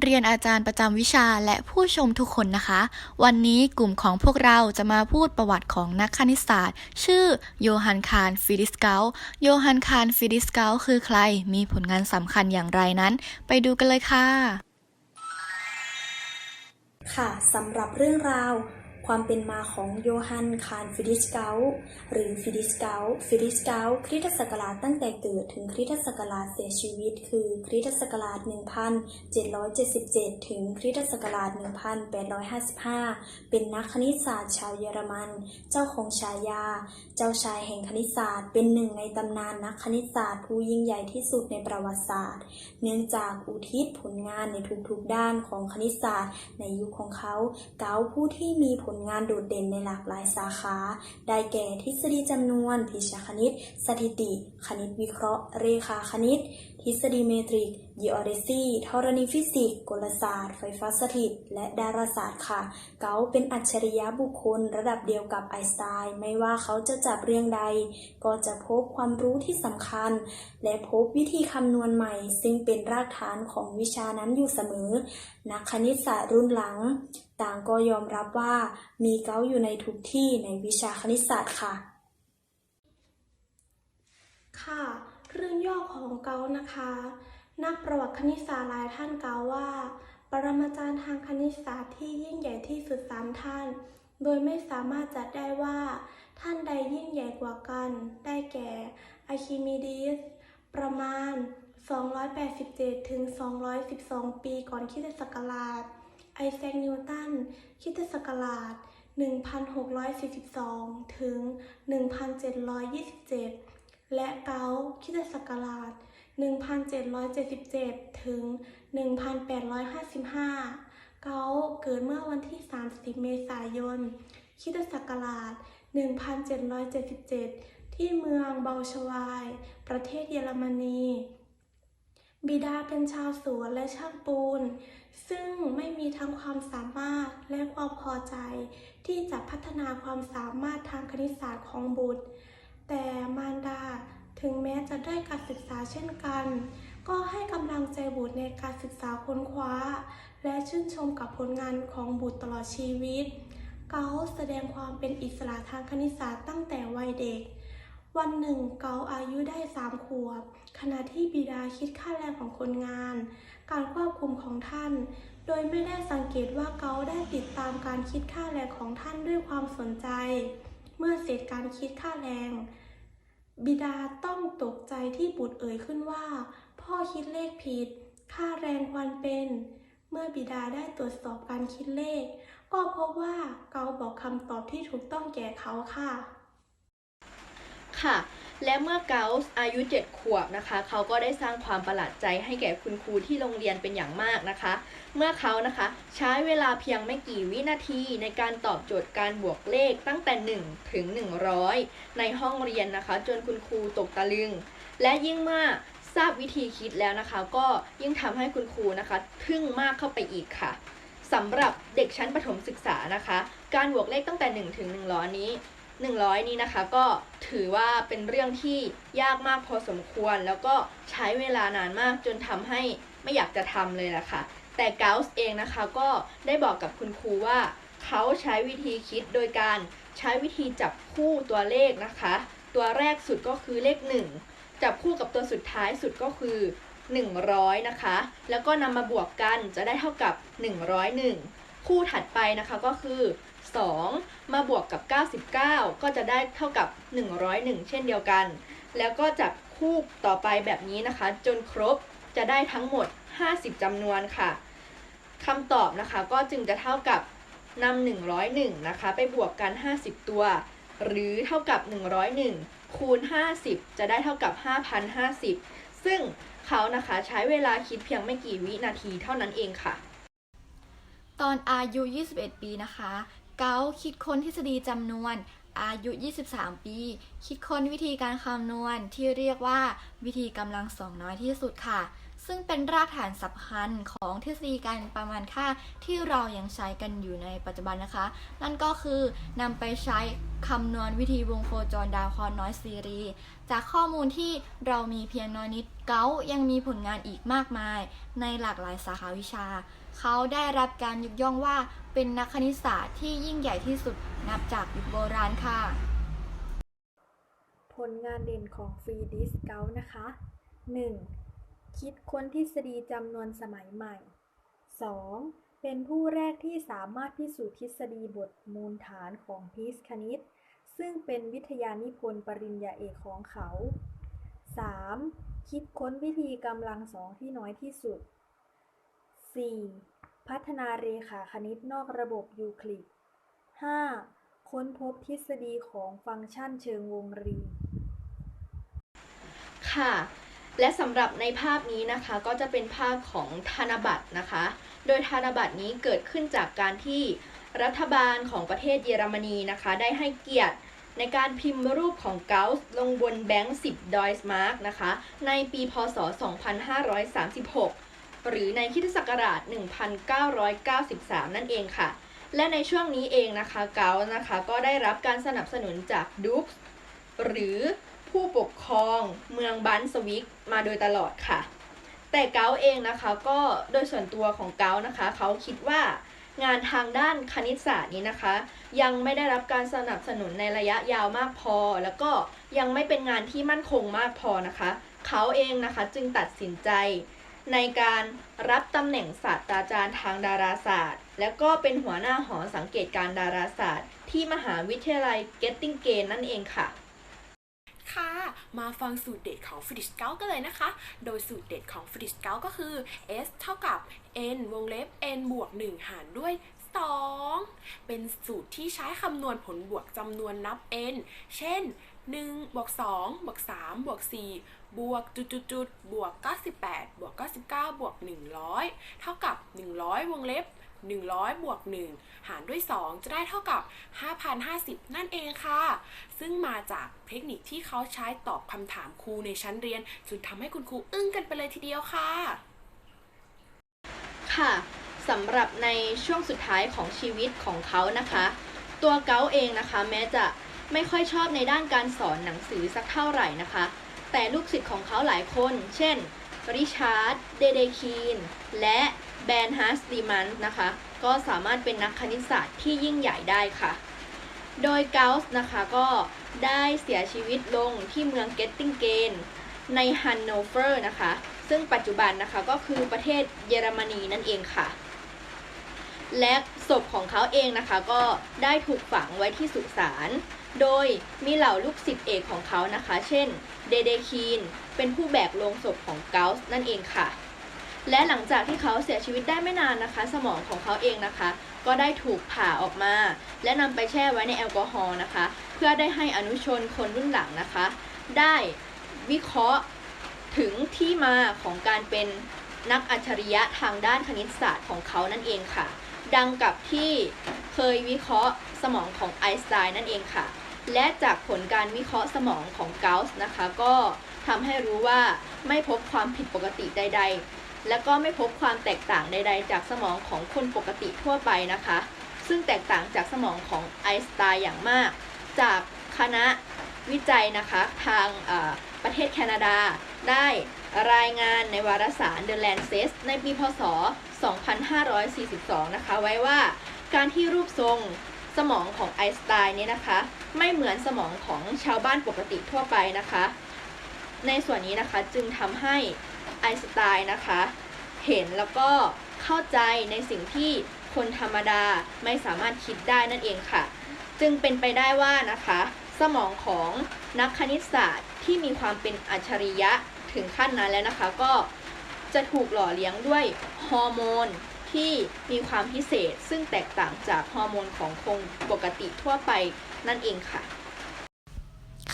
เรียนอาจารย์ประจำวิชาและผู้ชมทุกคนนะคะ วันนี้กลุ่มของพวกเราจะมาพูดประวัติของนักคณิตศาสตร์ ชื่อโยฮันคาร์ฟิดิสเกลโยฮันคาร์ฟิดิสเกลคือใครมีผลงานสำคัญอย่างไรนั้น ไปดูกันเลยค่ะ ค่ะสำหรับเรื่องราว ความเป็นมาของโยฮันคารฟิดิสเกลหรือฟิดิสเกลฟิดิสเกลคริสตศักราชตั้งแต่เกิดถึงคริสตศักราชเสียชีวิต คือคริสตศักราช 1777 ถึงคริสตศักราช 1855 เป็นนักคณิตศาสตร์ชาวเยอรมัน เจ้าของฉายา เจ้าชายแห่งคณิตศาสตร์ เป็นหนึ่งในตำนานนักคณิตศาสตร์ผู้ยิ่งใหญ่ที่สุดในประวัติศาสตร์ เนื่องจากอุทิศผลงานในทุกๆด้านของคณิตศาสตร์ ในยุคของเขา เกาผู้ที่มีผลงานโดดเด่นในหลากหลายสาขา ได้แก่ทฤษฎีจำนวนพิชคณิต สถิติ คณิตวิเคราะห์ เรขาคณิต ทฤษฎีเมตริกยิออเดซีธรณีฟิสิกส์ กลศาสตร์ ไฟฟ้าสถิต และดาราศาสตร์ค่ะเกาเป็นอัจฉริยะบุคคลระดับเดียวกับไอน์สไตน์ไม่ว่าเขาจะจับเรื่องใด ก็จะพบความรู้ที่สำคัญ และพบวิธีคำนวณใหม่ ซึ่งเป็นรากฐานของวิชานั้นอยู่เสมอ นักคณิตศาสตร์รุ่นหลัง ต่างก็ยอมรับว่ามีเกาอยู่ในทุกที่ในวิชาคณิตศาสตร์ค่ะ ค่ะ เรื่องย่อของเกานะคะ นักประวัติคณิตศาสตร์หลายท่านกล่าวว่า ปรมาจารย์ทางคณิตศาสตร์ที่ยิ่งใหญ่ที่สุดสามท่าน โดยไม่สามารถจัดได้ว่า ท่านใดยิ่งใหญ่กว่ากัน ได้แก่อะคิมิดีสประมาณ 287ถึง212 ปีก่อนคริสตศักราช ไอแซคนิวตันคริสตศักราช 1642 ถึง 1727 และเกาคริสตศักราช 1777 ถึง 1855 เกาเกิดเมื่อวันที่ 30 เมษายนคิตศักราช 1777 ที่เมืองเบาชวาย ประเทศเยอรมนี บิดาเป็นชาวสวนและช่างปูน ซึ่งไม่มีทั้งความสามารถและความพอใจที่จะพัฒนาความสามารถทางคณิตศาสตร์ของบุตร แต่มารดา ถึงแม้จะได้การศึกษาเช่นกัน ก็ให้กำลังใจบุตรในการศึกษาค้นคว้า และชื่นชมกับผลงานของบุตรตลอดชีวิตเกาแสดงความเป็นอิสระทางคณิตศาสตร์ตั้งแต่วัยเด็ก วันหนึ่งเกาอายุได้สามขวบ ขณะที่บิดาคิดค่าแรงของคนงาน การควบคุมของท่าน โดยไม่ได้สังเกตว่าเกาได้ติดตามการคิดค่าแรงของท่านด้วยความสนใจ เมื่อเสร็จการคิดค่าแรง บิดาต้องตกใจที่บุตรเอ่ยขึ้นว่า พ่อคิดเลขผิด ค่าแรงควรเป็น เมื่อบิดาได้ตรวจสอบการคิดเลข ก็พบว่าเกาบอกคำตอบที่ถูกต้องแก่เขาค่ะ ค่ะ และเมื่อเกาส์อายุ 7 ขวบนะคะ เขาก็ได้สร้างความประหลาดใจให้แก่คุณครูที่โรงเรียนเป็นอย่างมากนะคะ เมื่อเขานะคะใช้เวลาเพียงไม่กี่วินาทีในการตอบโจทย์การบวกเลขตั้งแต่ 1 ถึง 100 ในห้องเรียนนะคะ จนคุณครูตกตะลึง และยิ่งเมื่อทราบวิธีคิดแล้วนะคะ ก็ยิ่งทำให้คุณครูนะคะทึ่งมากเข้าไปอีกค่ะสำหรับเด็กชั้นประถมศึกษานะคะ การบวกเลขตั้งแต่ 1 ถึง 100 นี้ 100 นี้นะคะ ก็ถือว่าเป็นเรื่องที่ยากมากพอสมควร แล้วก็ใช้เวลานานมากจนทำให้ไม่อยากจะทำเลยล่ะค่ะแต่เกาส์เองนะคะก็ได้บอกกับคุณครูว่า เขาใช้วิธีคิดโดยการใช้วิธีจับคู่ตัวเลขนะคะ ตัวแรกสุดก็คือเลข 1 จับคู่กับตัวสุดท้ายสุดก็คือ 100 นะคะ แล้วก็นำมาบวกกันจะได้เท่ากับ 101 คู่ถัดไปนะคะก็คือ 2 มาบวกกับ 99 ก็จะได้เท่ากับ 101 เช่นเดียวกัน แล้วก็จับคู่ต่อไปแบบนี้นะคะ จนครบจะได้ทั้งหมด 50จำนวนค่ะคำตอบนะคะก็จึงจะเท่ากับนำ101นะคะ ไปบวกกัน 50 ตัว หรือเท่ากับ 101 คูณ 50 จะได้เท่ากับ 5,050 ซึ่งเขานะคะใช้เวลาคิดเพียงไม่กี่วินาทีเท่านั้นเองค่ะ ตอนอายุ 21 ปีนะคะ เกาคิดค้นทฤษฎีจำนวน อายุ 23 ปี คิดค้นวิธีการคำนวณที่เรียกว่าวิธีกำลังสองน้อยที่สุดค่ะ ซึ่งเป็นรากฐานสำคัญของทฤษฎีการประมาณค่าที่เรายังใช้กันอยู่ในปัจจุบันนะคะ นั่นก็คือนำไปใช้คำนวณวิธีวงโคจรดาวเคราะห์น้อยซีรีส์จากข้อมูลที่เรามีเพียงน้อยนิดเกายังมีผลงานอีกมากมาย ในหลากหลายสาขาวิชา เขาได้รับการยกย่องว่าเป็นนักคณิตศาสตร์ที่ยิ่งใหญ่ที่สุดนับจากยุคโบราณค่ะ ผลงานเด่นของฟรีดิสเกลนะคะ 1. คิดค้นทฤษฎีจำนวนสมัยใหม่ 2. เป็นผู้แรกที่สามารถพิสูจน์ทฤษฎีบทมูลฐานของพีชคณิต ซึ่งเป็นวิทยานิพนธ์ปริญญาเอกของเขา 3. คิดค้นวิธีกำลังสองที่น้อยที่สุด 4. พัฒนาเรขาคณิตนอกระบบยูคลิด 5. ค้นพบทฤษฎีของฟังก์ชันเชิงวงรี ค่ะ และสำหรับในภาพนี้นะคะก็จะเป็นภาพของธนบัตรนะคะ โดยธนบัตรนี้เกิดขึ้นจากการที่รัฐบาลของประเทศเยอรมนีนะคะ ได้ให้เกียรติในการพิมพ์รูปของเกาส์ลงบนแบงค์10ดอยส์มาร์กนะคะ ในปีพศ 2536 หรือในคริสตศักราช 1993 นั่นเองค่ะ และในช่วงนี้เองนะคะเกาส์นะคะก็ได้รับการสนับสนุนจากดุ๊กหรือ ผู้ปกครองเมืองบันสวิกมาโดยตลอดค่ะ แต่เกาเองนะคะก็โดยส่วนตัวของเกานะคะเขาคิดว่างานทางด้านคณิตศาสตร์นี้นะคะ ยังไม่ได้รับการสนับสนุนในระยะยาวมากพอ แล้วก็ยังไม่เป็นงานที่มั่นคงมากพอนะคะเขาเองนะคะจึงตัดสินใจในการรับตำแหน่งศาสตราจารย์ทางดาราศาสตร์ และก็เป็นหัวหน้าหอสังเกตการณ์ดาราศาสตร์ ที่มหาวิทยาลัยเกตติงเกนนั่นเองค่ะ มาฟังสูตรเด็ดของฟิดิชเกลกันเลยนะคะ โดยสูตรเด็ดของฟิดิชเกลก็คือ s เท่ากับ n วงเล็บ n บวก 1 หารด้วย 2 เป็นสูตรที่ใช้คำนวณผลบวกจำนวนนับ n เช่น 1บวก2บวก3บวก4บวกจุดจุดจุดบวก 98 บวก 99 บวก 100 เท่ากับ 100 วงเล็บ 100 บวก 1 หารด้วย 2 จะได้เท่ากับ 5,050 นั่นเองค่ะ ซึ่งมาจากเทคนิคที่เขาใช้ตอบคำถามครูในชั้นเรียนจนทำให้คุณครูอึ้งกันไปเลยทีเดียวค่ะ ค่ะสำหรับในช่วงสุดท้ายของชีวิตของเขานะคะ ตัวเกาเองนะคะ แม้จะ ไม่ค่อยชอบในด้านการสอนหนังสือสักเท่าไหร่นะคะ แต่ลูกศิษย์ของเขาหลายคน เช่น ริชาร์ด เดเดคีน และแบนฮัสตีมันนะคะ ก็สามารถเป็นนักคณิตศาสตร์ที่ยิ่งใหญ่ได้ค่ะ โดยเกาส์นะคะก็ได้เสียชีวิตลงที่เมืองเกตติงเกนในฮันโนเวอร์นะคะ ซึ่งปัจจุบันนะคะก็คือประเทศเยอรมนีนั่นเองค่ะ และศพของเขาเองนะคะก็ได้ถูกฝังไว้ที่สุสาน โดยมีเหล่าลูกศิษย์เอกของเขานะคะ เช่น เดเดคีน เป็นผู้แบกโลงศพของเกาส์นั่นเองค่ะ และหลังจากที่เขาเสียชีวิตได้ไม่นานนะคะ สมองของเขาเองนะคะ ก็ได้ถูกผ่าออกมา และนำไปแช่ไว้ในแอลกอฮอล์นะคะ เพื่อได้ให้อนุชนคนรุ่นหลังนะคะ ได้วิเคราะห์ถึงที่มาของการเป็นนักอัจฉริยะทางด้านคณิตศาสตร์ของเขานั่นเองค่ะ ดังกับที่เคยวิเคราะห์สมองของไอน์สไตน์นั่นเองค่ะ และจากผลการวิเคราะห์สมองของเกาส์นะคะ ก็ทำให้รู้ว่าไม่พบความผิดปกติใด ๆ และก็ไม่พบความแตกต่างใด ๆ จากสมองของคนปกติทั่วไปนะคะ ซึ่งแตกต่างจากสมองของไอน์สไตน์อย่างมาก จากคณะวิจัยนะคะทางประเทศแคนาดาได้ รายงานในวารสาร The Lancet ในปีพศ 2542 นะคะ ไว้ว่าการที่รูปทรงสมองของไอน์สไตน์เนี่ยนะคะ ไม่เหมือนสมองของชาวบ้านปกติทั่วไปนะคะ ในส่วนนี้นะคะจึงทำให้ไอน์สไตน์นะคะ เห็นแล้วก็เข้าใจในสิ่งที่คนธรรมดาไม่สามารถคิดได้นั่นเองค่ะ จึงเป็นไปได้ว่านะคะ สมองของนักคณิตศาสตร์ที่มีความเป็นอัจฉริยะ ถึงขั้นนั้นแล้วนะคะ ก็จะถูกหล่อเลี้ยงด้วยฮอร์โมนที่มีความพิเศษซึ่งแตกต่างจากฮอร์โมนของคนปกติทั่วไปนั่นเองค่ะ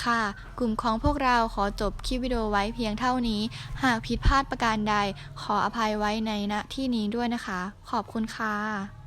ค่ะ กลุ่มของพวกเราขอจบคลิปวิดีโอไว้เพียงเท่านี้ หากผิดพลาดประการใด ขออภัยไว้ในณที่นี้ด้วยนะคะ ขอบคุณค่ะ